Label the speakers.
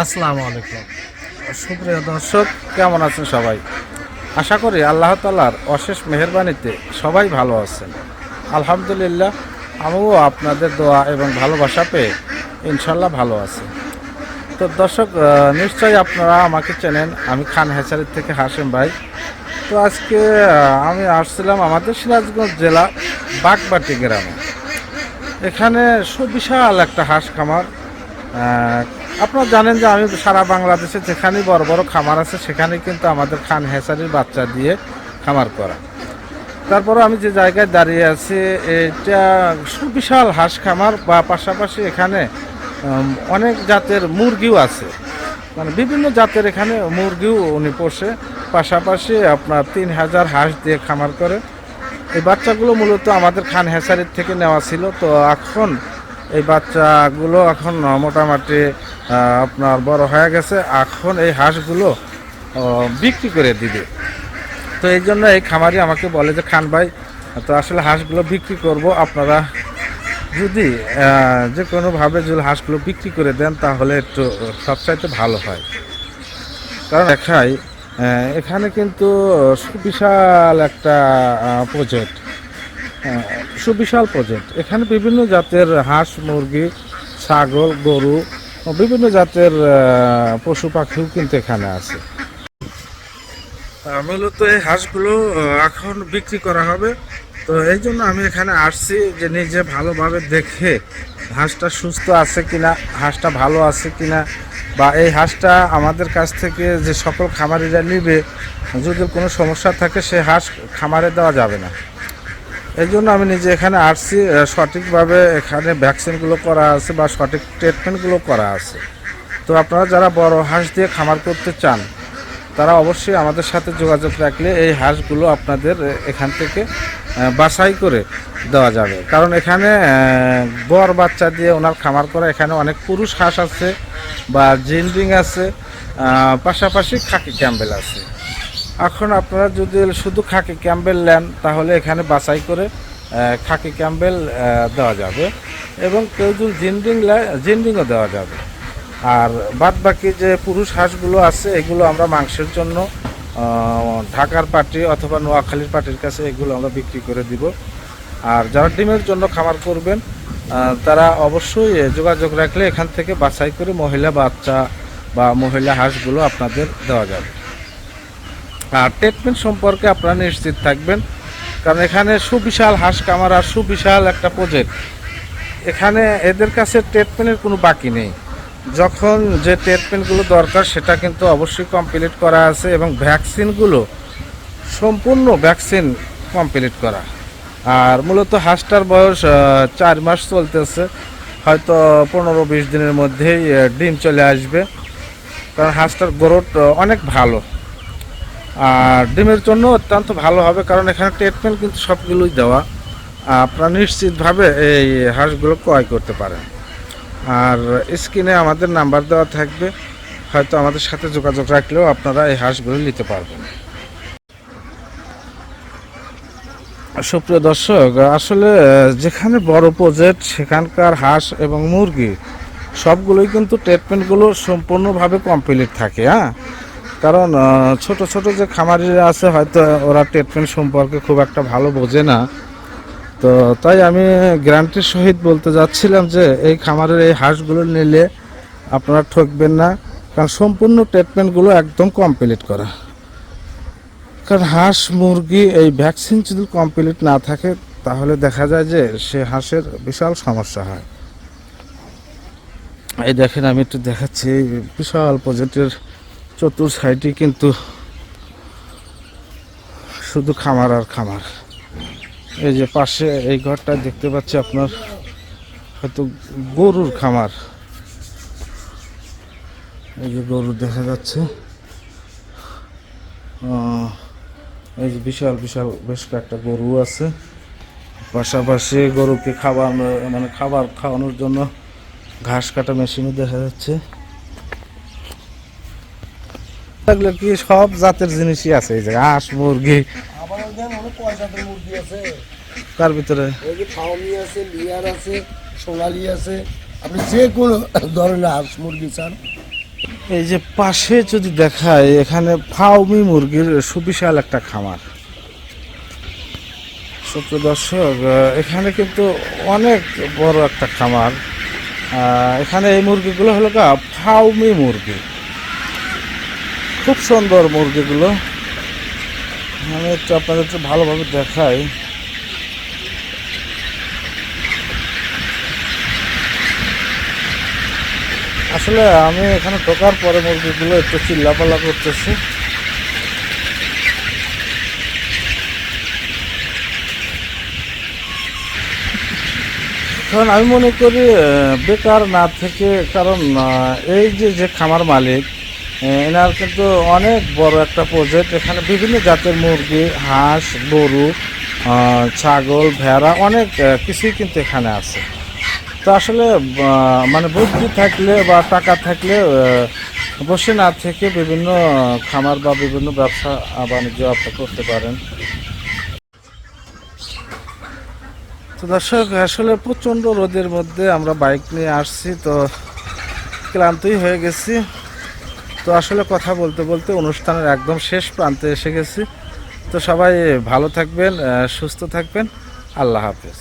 Speaker 1: আসসালামু আলাইকুম।
Speaker 2: সুপ্রিয় দর্শক, কেমন আছেন সবাই? আশা করি আল্লাহ তালার অশেষ মেহরবানিতে সবাই ভালো আছেন। আলহামদুলিল্লাহ, আমিও আপনাদের দোয়া এবং ভালোবাসা পেয়ে ইনশাল্লাহ ভালো আছি। তো দর্শক নিশ্চয়ই আপনারা আমাকে চেনেন, আমি খান হ্যাচারির থেকে হাসেম ভাই। তো আজকে আমি আসছিলাম আমাদের সিরাজগঞ্জ জেলা বাগবাটি গ্রামে। এখানে সুবিশাল একটা হাঁস খামার আপনারা জানেন যে আমি সারা বাংলাদেশে যেখানেই বড় বড় খামার আছে সেখানে কিন্তু আমাদের খান হেসারির বাচ্চা দিয়ে খামার করা। তারপরে আমি যে জায়গায় দাঁড়িয়ে আছি, এটা সুবিশাল হাঁস খামার বা পাশাপাশি এখানে অনেক জাতের মুরগিও আছে। মানে বিভিন্ন জাতের এখানে মুরগিও উনি পোষে। পাশাপাশি আপনার তিন হাজার হাঁস দিয়ে খামার করে। এই বাচ্চাগুলো মূলত আমাদের খান হেসারির থেকে নেওয়া ছিল। তো এখন এই বাচ্চাগুলো এখন মোটামুটি আপনার বড় হয়ে গেছে। এখন এই হাঁসগুলো বিক্রি করে দিবে। তো এই জন্য এই খামারি আমাকে বলে যে, খান ভাই, তো আসলে হাঁসগুলো বিক্রি করব। আপনারা যদি যে কোনোভাবে যদি হাঁসগুলো বিক্রি করে দেন, তাহলে একটু সবচাইতে ভালো হয়। কারণ দেখাই এখানে কিন্তু সুবিশাল একটা প্রজেক্ট। সুবিশাল প্রজেক্ট। এখানে বিভিন্ন জাতের হাঁস, মুরগি, ছাগল, গরু বিভিন্ন জাতের পশু পাখিও কিন্তু এখানে আছে। মূলত এই হাঁসগুলো এখন বিক্রি করা হবে। তো এই জন্য আমি এখানে আসছি যে নিজে ভালোভাবে দেখে হাঁসটা সুস্থ আছে কিনা, হাঁসটা ভালো আছে কিনা, বা এই হাঁসটা আমাদের কাছ থেকে যে সকল খামারিরা নিবে, যদি কোনো সমস্যা থাকে সে হাঁস খামারে দেওয়া যাবে না। এই জন্য আমি নিজে এখানে আসছি সঠিকভাবে এখানে ভ্যাকসিনগুলো করা আছে বা সঠিক ট্রিটমেন্টগুলো করা আছে। তো আপনারা যারা বড় হাঁস দিয়ে খামার করতে চান, তারা অবশ্যই আমাদের সাথে যোগাযোগ রাখলে এই হাঁসগুলো আপনাদের এখান থেকে বাছাই করে দেওয়া যাবে। কারণ এখানে বর বাচ্চা দিয়ে ওনার খামার করা, এখানে অনেক পুরুষ হাঁস আছে বা জিন্ডিং আছে পাশাপাশি খাকি ক্যাম্বেল আছে। এখন আপনারা যদি শুধু খাকি ক্যাম্বেল নেন, তাহলে এখানে বাছাই করে খাকি ক্যাম্বেল দেওয়া যাবে। এবং কেউ যদি জিন্ডিং জিন্ডিংও দেওয়া যাবে। আর বাদ বাকি যে পুরুষ হাঁসগুলো আছে, এগুলো আমরা মাংসের জন্য ঢাকার পার্টি অথবা নোয়াখালীর পার্টির কাছে এগুলো আমরা বিক্রি করে দিব। আর যারা ডিমের জন্য খামার করবেন তারা অবশ্যই যোগাযোগ রাখলে এখান থেকে বাছাই করে মহিলা বাচ্চা বা মহিলা হাঁসগুলো আপনাদের দেওয়া যাবে। আর ট্রিটমেন্ট সম্পর্কে আপনারা নিশ্চিত থাকবেন। কারণ এখানে সুবিশাল হাঁস কামার আর সুবিশাল একটা প্রজেক্ট এখানে এদের কাছে ট্রিটমেন্টের কোনো বাকি নেই। যখন যে ট্রিটমেন্টগুলো দরকার, সেটা কিন্তু অবশ্যই কমপ্লিট করা আছে এবং ভ্যাকসিনগুলো সম্পূর্ণ ভ্যাকসিন কমপ্লিট করা। আর মূলত হাঁসটার বয়স চার মাস চলতেছে। হয়তো পনেরো বিশ দিনের মধ্যেই ডিম চলে আসবে। কারণ হাঁসটার গ্রোথ অনেক ভালো। আর ডিমের জন্য অত্যন্ত ভালো হবে, কারণ এখানে ট্রিটমেন্ট কিন্তু সবগুলোই দেওয়া। আপনারা নিশ্চিতভাবে এই হাঁসগুলো ক্রয় করতে পারেন। আর স্ক্রিনে আমাদের নাম্বার দেওয়া থাকবে, হয়তো আমাদের সাথে যোগাযোগ রাখলেও আপনারা এই হাঁসগুলো নিতে পারবেন। সুপ্রিয় দর্শক, আসলে যেখানে বড় প্রজেক্ট সেখানকার হাঁস এবং মুরগি, সবগুলোই কিন্তু ট্রিটমেন্টগুলো সম্পূর্ণভাবে কমপ্লিট থাকে হ্যাঁ? কারণ ছোট ছোট যে খামারিরা আছে, হয়তো ওরা ট্রিটমেন্ট সম্পর্কে খুব একটা ভালো বোঝে না। তো তাই আমি গ্যারান্টির সহিত বলতে যাচ্ছিলাম যে, এই খামারের এই হাঁসগুলো নিলে আপনারা ঠকবেন না, কারণ সম্পূর্ণ ট্রিটমেন্টগুলো একদম কমপ্লিট করা। কারণ হাঁস, মুরগি এই ভ্যাকসিন যদি কমপ্লিট না থাকে, তাহলে দেখা যায় যে সে হাঁসের বিশাল সমস্যা হয়। এই দেখেন, আমি একটু দেখাচ্ছি, বিশাল প্রজেক্টের চতুর সাইডে কিন্তু শুধু খামার আর খামার। এই যে পাশে এই ঘরটা দেখতে পাচ্ছি আপনার, হয়তো গরুর খামার। এই যে গরু দেখা যাচ্ছে। এই যে বিশাল বিশাল বেশ কয়েকটা গরু আছে। পাশাপাশি গরুকে খাওয়ানো মানে খাবার খাওয়ানোর জন্য ঘাস কাটা মেশিনও দেখা যাচ্ছে। কি সব জাতের জিনিসই আছে? এই জায়গায় হাঁস মুরগি। তার ভিতরে?
Speaker 1: ফাউমি আছে লিয়ার আছে সোনালি আছে। আপনি যে কোনো ধরনের হাঁস মুরগি চান।
Speaker 2: এই যে পাশে যদি দেখায় এখানে ফাউমি মুরগির সুবিশাল একটা খামার। সুপ্রিয় দর্শক এখানে কিন্তু অনেক বড় একটা খামার। এখানে এই মুরগিগুলো হলো গা ফাউমি মুরগি। খুব সুন্দর মুরগিগুলো। আমি একটু আপনাদের একটু ভালোভাবে দেখাই। আসলে আমি এখানে ঢোকার পরে মুরগিগুলো একটু চিল্লাপাল্লা করতেছি। কারণ আমি মনে করি বেকার না থেকে, কারণ এই যে যে খামার মালিক এনার কিন্তু অনেক বড় একটা প্রজেক্ট এখানে বিভিন্ন জাতের মুরগি, হাঁস, গরু ছাগল, ভেড়া অনেক কিছুই কিন্তু এখানে আছে। তো আসলে মানে বুদ্ধি থাকলে বা টাকা থাকলে বসে না থেকে বিভিন্ন খামার বা বিভিন্ন ব্যবসা বাণিজ্য আপনি করতে পারেন। তো দর্শক, আসলে প্রচণ্ড রোদের মধ্যে আমরা বাইক নিয়ে আসছি, তো ক্লান্তই হয়ে গেছি। তো আসলে কথা বলতে বলতে অনুষ্ঠানের একদম শেষ প্রান্তে এসে গেছি। তো সবাই ভালো থাকবেন সুস্থ থাকবেন। আল্লাহ হাফেজ।